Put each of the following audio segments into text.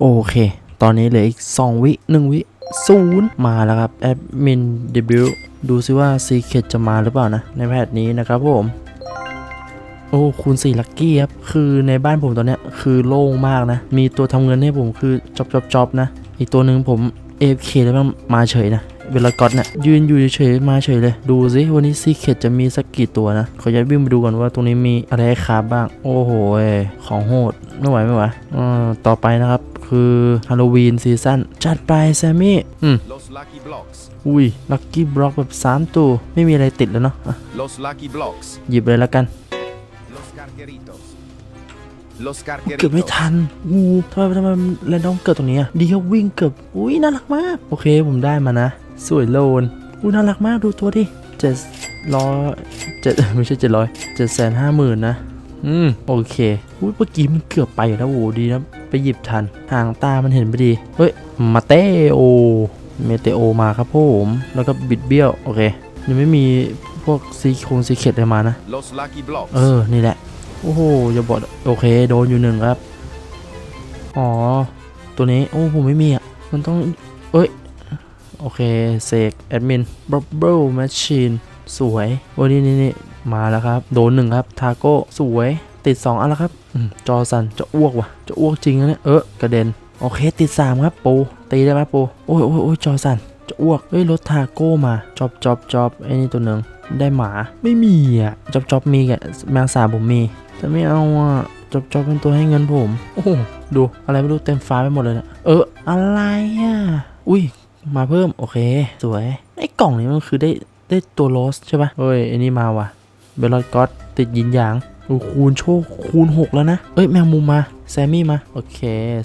โอเค ตอนนี้เหลืออีก 2 วิ 1 วิศูนย์มาแล้วครับแอดมินเดบิวดูซิว่าซีเคจะมาหรือเปล่านะ ในแพทนี้นะครับผม โอ้คูณ4ลัคกี้ครับ คือในบ้านผมตอนเนี้ยคือโล่งมากนะ มีตัวทำเงินให้ผมคือจอบจอบจอบนะ อีกตัวหนึ่งผม AFK แล้วมันมาเฉยนะเวลากอตเนี่ยยืนอยู่เฉยมาเฉยเลย ดูสิวันนี้ซีเคจะมีสักกี่ตัวนะขออนุญาตวิ่งไปดูก่อนว่าตรงนี้มีอะไรให้คาบ้าง โอ้โหของโหดไม่ไหวไม่ไหวอ่าต่อไปนะครับ คือฮาโลวีนซีซั่นจัดไปแซมมี่ อืม Los Lucky Blocks. อุ้ย ลัคกี้บล็อกแบบ 3 ตัว ไม่มีอะไรติดแล้วเนาะอะ Los Lucky Blocks. หยิบเลยแล้วกัน Los Carqueritos. Los เกือบไม่ Carqueritos. ทันอูทำไมทำไมแรนดอมเกิดตรงนี้อะดีเขาวิ่งเกือบ อุ้ยน่ารักมาก โอเคผมได้มานะ สวยโลนอุ้ยน่ารักมากดูตัวดิเจ็ดร้อยเจ็ดไม่ใช่เจ็ดร้อยเจ็ดแสนห้าหมื่นนะ อืม โอเคอุ้ยเมื่อกี้มันเกือบไปอยู่แล้วโอ้โหดีนะ ไปหยิบทัน ห่างตามันเห็นพอดี เฮ้ย มาเตโอ เมเตโอมาครับผม แล้วก็บิดเบี้ยว โอเค ยังไม่มีพวกซีคงซีเคดอะไรมานะ Los Lucky Blocks. เออ นี่แหละ โอ้โห อย่าบอก โอเค โดนอยู่หนึ่งครับ อ๋อ ตัวนี้ โอ้ผมไม่มีอะ มันต้อง เอ้ย โอเค เสกแอดมินบับเบิลแมชชีนสวย โอ้นี่นี่นี่มาแล้วครับ โดนหนึ่งครับ ทาโก้ สวย ติด 2อันแล้วครับจอสันจะอ้วกว่ะ จะอ้วกจริงนะเนี่ย เออกระเด็น โอเค ติด 3 ครับปูตีได้ไหมปูโอ้ยโอ้ยโอ้ยจอสันจะอ้วกเฮ้ยรถทาโก้มาจอบจอบจอบไอ้นี่ตัวหนึ่งได้หมาไม่มีอะจอบจอบมีแกแมงสาบผมมี แต่ไม่เอาอะจอบจอบเป็นตัวให้เงินผม โอ้โหดูอะไรไม่รู้เต็มฟ้าไปหมดเลยนะเอออะไรอะอุ้ยมาเพิ่มโอเค สวยไอ้กล่องนี้มันคือได้ได้ตัวโลสใช่ปะเฮ้ยไอ้นี่มาว่ะเบลลอดก็อตติดยินหยาง โอ้คูณโชคคูณ 6 แล้วนะ เอ้ยแมงมุมมา แซมมี่มา โอเค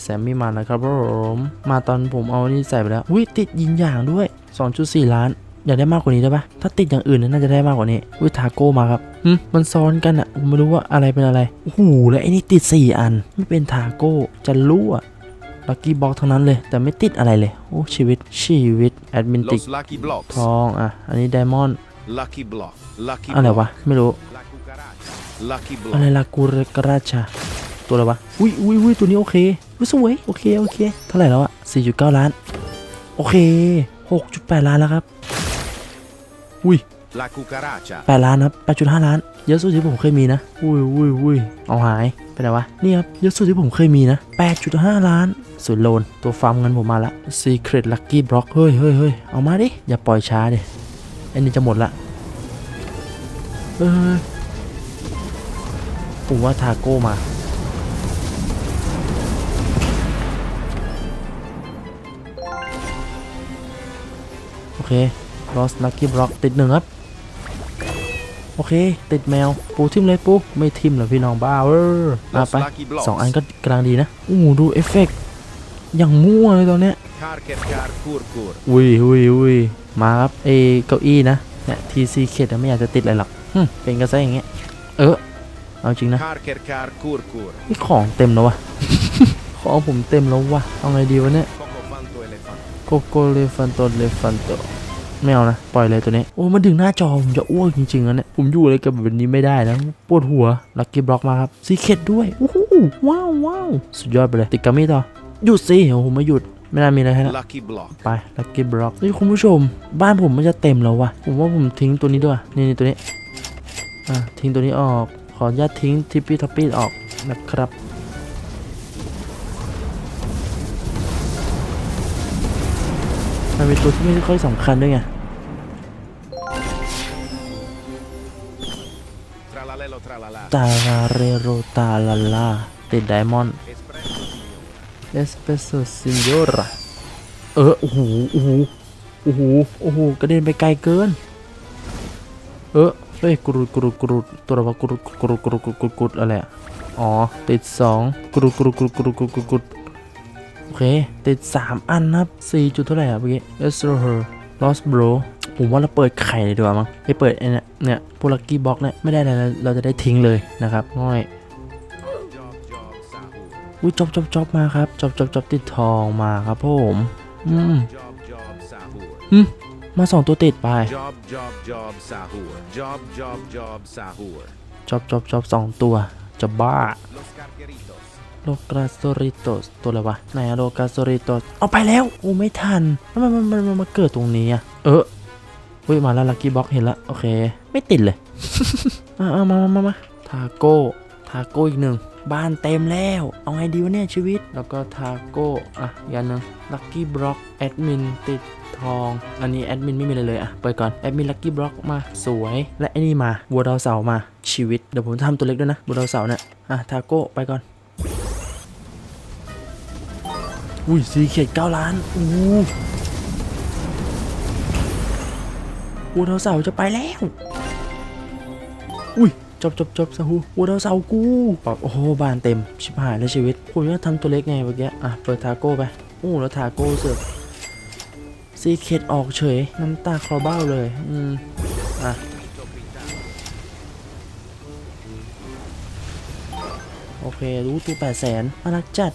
แซมมี่มานะครับผมมาตอนผมเอานี่ใส่ไปแล้วอุ้ยติดยินหยางด้วย 2.4 ล้าน อยากได้มากกว่านี้ได้ปะถ้าติดอย่างอื่นน่าจะได้มากกว่านี้อุ้ยทาโก้มาครับหึมันซ้อนกันอะผมไม่รู้ว่าอะไรเป็นอะไรโอ้โหแล้วไอ้นี่ติด 4 อัน ไม่เป็นทาโก้จะรู้อะลักกี้บ็อกทั้งนั้นเลย แต่ไม่ติดอะไรเลย โอ้ชีวิตชีวิตแอดมินติก Los Lucky Blocks. ทองอะอันนี้ไดมอนด์ Lucky Block. Lucky อะไร Block. วะไม่รู้ La cucaracha. Lucky อะไร Block. ลากูเรกราชาตัวอะไรวะ อุ้ยอุ้ยอุ้ยตัวนี้โอเคอุ้ยสวยโอเคโอเค เท่าไหร่แล้วอะ4.9 ล้าน โอเค 6.8 ล้านแล้วครับ อุ้ย La cucaracha. 8ล้านครับ8.5ล้าน เยอะสุดที่ผมเคยมีนะ อุ้ยอุ้ยอุ้ยเอาหายไปไหนวะ นี่ครับ เยอะสุดที่ผมเคยมีนะ8.5ล้านสุดโลน ตัวฟาร์มเงินผมมาละ Secret Lucky Block เฮ้ยเฮ้ยเฮ้ยเอามาดิ อย่าปล่อยช้าดิไอ้นี่จะหมดละ เอ้ย ผมว่าทาโก้มา โอเค Lost Lucky Block ติดหนึ่งครับ โอเค ติดแมว ปูทิมเลยปูไม่ทิมเหรอพี่น้องบ้าเออมา Los ไป Lucky Blocks. สองอันก็กำลังดีนะอู้หูดูเอฟเฟกต์อย่างมั่วเลยตอนเนี้ย Car Car Car Cur Cur. อุ้ยอุ้ยอุ้ยมาครับเอเก้าอี้นะเนี่ยทีซีเคดไม่อยากจะติดอะไรหรอกหึเป็นกระแสอย่างเงี้ยเออ เอาจริงนะ Car Car Car Cur Cur. นี่ของเต็มแล้ววะ ของผมเต็มแล้ววะ เอาไงดีวะเนี่ย Coco Fanto Elefante. โกโกเลฟันโตเลฟันโตไม่เอานะ ปล่อยเลยตัวนี้ โอ้มันดึงหน้าจอ ผมจะอ้วกจริงๆแล้วเนี่ย ผมอยู่อะไรกับแบบนี้ไม่ได้นะปวดหัว ลักกี้บล็อกมาครับซีเคดด้วยโอ้โหว้าวว้าวสุดยอดไปเลย ติดกัมมี่ต่อ หยุดสิโอ้โหไม่หยุดไม่น่ามีอะไรให้ละ Lucky Block. ไปลักกี้บล็อกเฮ้ยคุณผู้ชม บ้านผมมันจะเต็มแล้ววะผมว่าผมทิ้งตัวนี้ด้วย นี่นี่ตัวนี้ อะทิ้งตัวนี้ออกข ออนุญาตทิ้งทิปปี้ทัปปี้ออกนะครับมันเป็นตัวที่ไม่ค่อยสำคัญด้วยไง Tralalelo tralala. ตาลาเรโรตาลาลาติดไดมอนด์ Espresso. เอสเปรสโซซิโยระเออโอ้โหโอ้โหโอ้โหโอ้โหกระเด็นไปไกลเกิน เออ เฮ้ยกรุดกรุดกรุดตัวอะไรวะกรุดกรุดกรุดกรุดกรุดกรุดอะไรอะอ๋อติดสองกรุดกรุดกรุดกรุดกรุดกรุดกรุดโอเคติดสามอันนะครับสี่จุดเท่าไหร่อะเมื่อกี้เอสโรเฮอร์ลอสโบรผมว่าเราเปิดไข่เลยดีกว่ามั้งไปเปิดไอ้เนี่ยเนี่ยพวกลักกี้บ็อกเนี่ยไม่ได้อะไรเราจะได้ทิ้งเลยนะครับง่อยอุ้ยจบจบจบมาครับจบจบจบติดทองมาครับผมอืม Job Job Sahur. มาสองตัวติดไป Job Job Job Sahur. Job Job Job Sahur. จบจบจบสองตัวจะบ้า Los Carqueritos. โลกาโซริโตสตัวอะไรวะไหนอะโลกาโซริโตสเอาไปแล้วโอ้ไม่ทันทำไมมันมันมันมาเกิดตรงนี้อะเออเฮ้ยมาแล้วลักกี้บ็อกเห็นแล้วโอเค ไม่ติดเลยเอาเอามามามามาทาโก้ทาโก้อีกหนึ่ง บ้านเต็มแล้ว เอาไงดีวะเนี่ยชีวิต แล้วก็ทาโก้อะอีกอันนึงลักกี้บล็อกแอดมินติดทอง อันนี้แอดมินไม่มีอะไรเลยอะเปิดก่อนแอดมินลักกี้บล็อกมาสวย และไอ้นี่มาบัวดาวเสามาชีวิตเดี๋ยวผมทำตัวเล็กด้วยนะบัวดาวเสาเนี่ยอะทาโก้ไปก่อนอุ้ยสีเขียดเก้าล้านอู้วัวดาวเสาจะไปแล้ว จบจบจบสหูวัวดาวเสากูปอบโอ้โหบานเต็ม ชิบหายแล้วชีวิตผมจะทำตัวเล็กไงเมื่อกี้อะเปิดทาโก้ไปโอ้แล้วทาโก้เสือกซีเขียดออกเฉย น้ำตาคลอเบ้าเลย อืม อะ โอเค รู้ตัวแปดแสนน่ารักจัด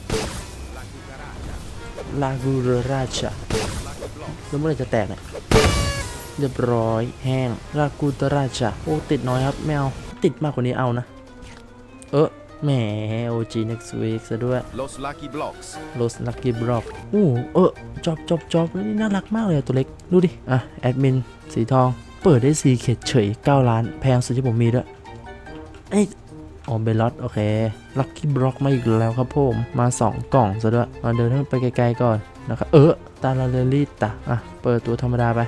ลากูราชาแล้วเมื่อไรจะแตกเนี่ยเรียบร้อยแห้งลากูตราชาโอ้ ติดน้อยครับไม่เอา ติดมากกว่านี้เอานะ เออแหมโอจี next week ซะด้วย Los Lucky Blocks. โรสลักกี้บล็อกโอ้เออจอบจอบจอบนี่น่ารักมากเลยอะตัวเล็ก ดูดิ อะ แอดมิน สีทอง เปิดได้สีเขตเฉย 9 ล้าน แพงสุดที่ผมมีด้วย เอ้ยอ๋อเบลลอตโอเค ลักกี้บล็อกมาอีกแล้วครับผม มา 2 กล่องซะด้วยมาเดินให้มันไปไกลๆก่อนนะครับ เออตาลาเลลี่ตะอะ เปิดตัวธรรมดาไป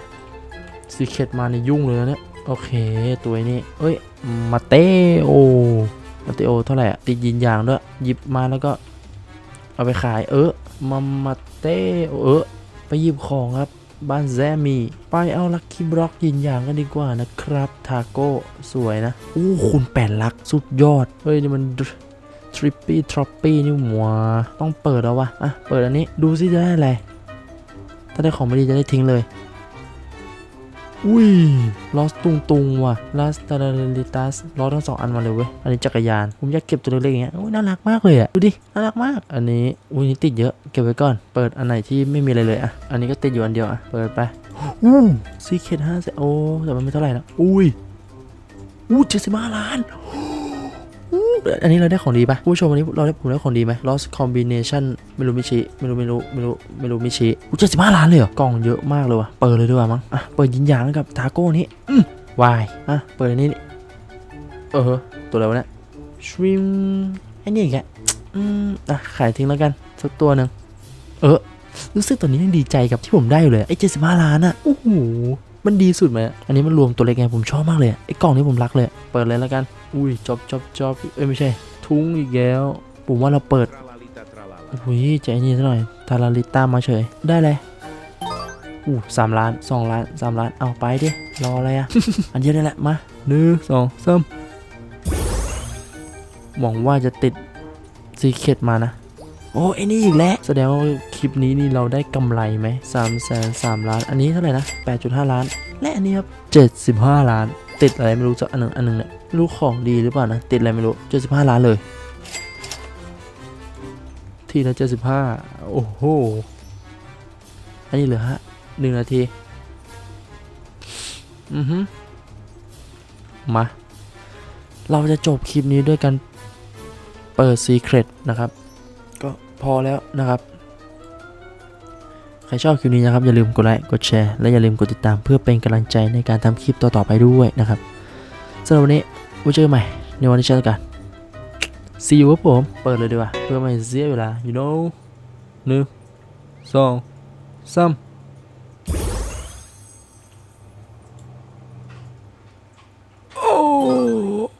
สีเขตมาในยุ่งเลยนะเนี่ย โอเคตัวนี้เอ้ย มาเตโอ มาเตโอเท่าไหร่อะติดยินยางด้วย หยิบมาแล้วก็ เอาไปขาย เออ มามาเต้เออ ไปหยิบของครับ บ้านแซมมีไปเอาลักกี้บล็อกยินยางกันดีกว่านะครับ ทาโก้สวยนะ โอ้คุณแปดลักสุดยอด เฮ้ยนี่มันทริปปี้ทรอปปี้นี่หว่าต้องเปิดแล้ววะ อะ เปิดอันนี้ ดูสิจะได้อะไร ถ้าได้ของไม่ดีจะได้ทิ้งเลย อุ้ยลอสตุงตุงว่ะลาสตาราลิตัสลอสทั้งสองอันมาเลยเว้ย อันนี้จักรยาน ผมอยากเก็บตัวเล็กๆอย่างเงี้ยอุ้ยน่ารักมากเลยอะ ดูดิ น่ารักมาก อันนี้ อุ้ยนี่ติดเยอะ เก็บไว้ก่อน เปิดอันไหนที่ไม่มีอะไรเลยอะ อันนี้ก็ติดอยู่อันเดียวอะ เปิดไปอู้ซีเคทห้าแสนโอ้แต่มันไม่เท่าไหร่นะอุ้ยอู้เจ็ดสิบห้าล้าน อันนี้เราได้ของดีปะผู้ชมวันนี้เราได้ผมได้ของดีไหม lost combination ไม่รู้มิชิไม่รู้ไม่รู้ไม่รู้ไม่รู้มิชิอู้เจ็ดสิบห้าล้านเลยเหรอกล่องเยอะมากเลยว่ะเปิดเลยดีกว่ามั้งอะเปิดยินยางกับทาโก้นี้อืมวายอะเปิดอันนี้นี่เออตัวอะไรวะเนี่ยชริมไอ้นี่อีกแกอืมอะขายทิ้งแล้วกันสักตัวหนึ่งเออรู้สึกตอนนี้ยังดีใจกับที่ผมได้อยู่เลยไอ้เจ็ดสิบห้าล้านอะโอ้โห มันดีสุดไหมอันนี้มันรวมตัวเล็กไงผมชอบมากเลยไอ้กล่องนี้ผมรักเลย เปิดเลยแล้วกัน อุ้ยจอบจอบจอบเอ้ยไม่ใช่ ทุ้งอีกแล้วผมว่าเราเปิดอุ้ยใจเย็นซะหน่อยทาราลิต้ามาเฉยได้เลยอู้สามล้านสองล้านสามล้านเอาไปดิรออะไรอะอันเดียวได้แหละมาหนึ่งสองสามหวังว่าจะติดซีเคตมานะ โอ้ไอ้นี่อีกแล้ว แสดงว่าคลิปนี้นี่เราได้กำไรไหมสามแสนสามล้าน อันนี้เท่าไหร่นะแปดจุดห้าล้าน และอันนี้ครับเจ็ดสิบห้าล้าน ติดอะไรไม่รู้สักอันหนึ่งอันหนึ่งเนี่ยไม่รู้ของดีหรือเปล่านะ ติดอะไรไม่รู้เจ็ดสิบห้าล้านเลย ทีละเจ็ดสิบห้าโอ้โห อันนี้เหลือฮะหนึ่งนาที อือฮึมา เราจะจบคลิปนี้ด้วยกันเปิดซีเครตนะครับก็ พอแล้วนะครับ ใครชอบคลิปนี้นะครับ อย่าลืมกดไลค์กดแชร์และอย่าลืมกดติดตามเพื่อเป็นกำลังใจในการทำคลิปต่อๆไปด้วยนะครับสำหรับวันนี้ไว้เจอกันใหม่ในวันที่เจอกัน see you ครับผม เปิดเลยดีกว่าเพื่อไม่เสียเวลา you know หนึ่งสองสาม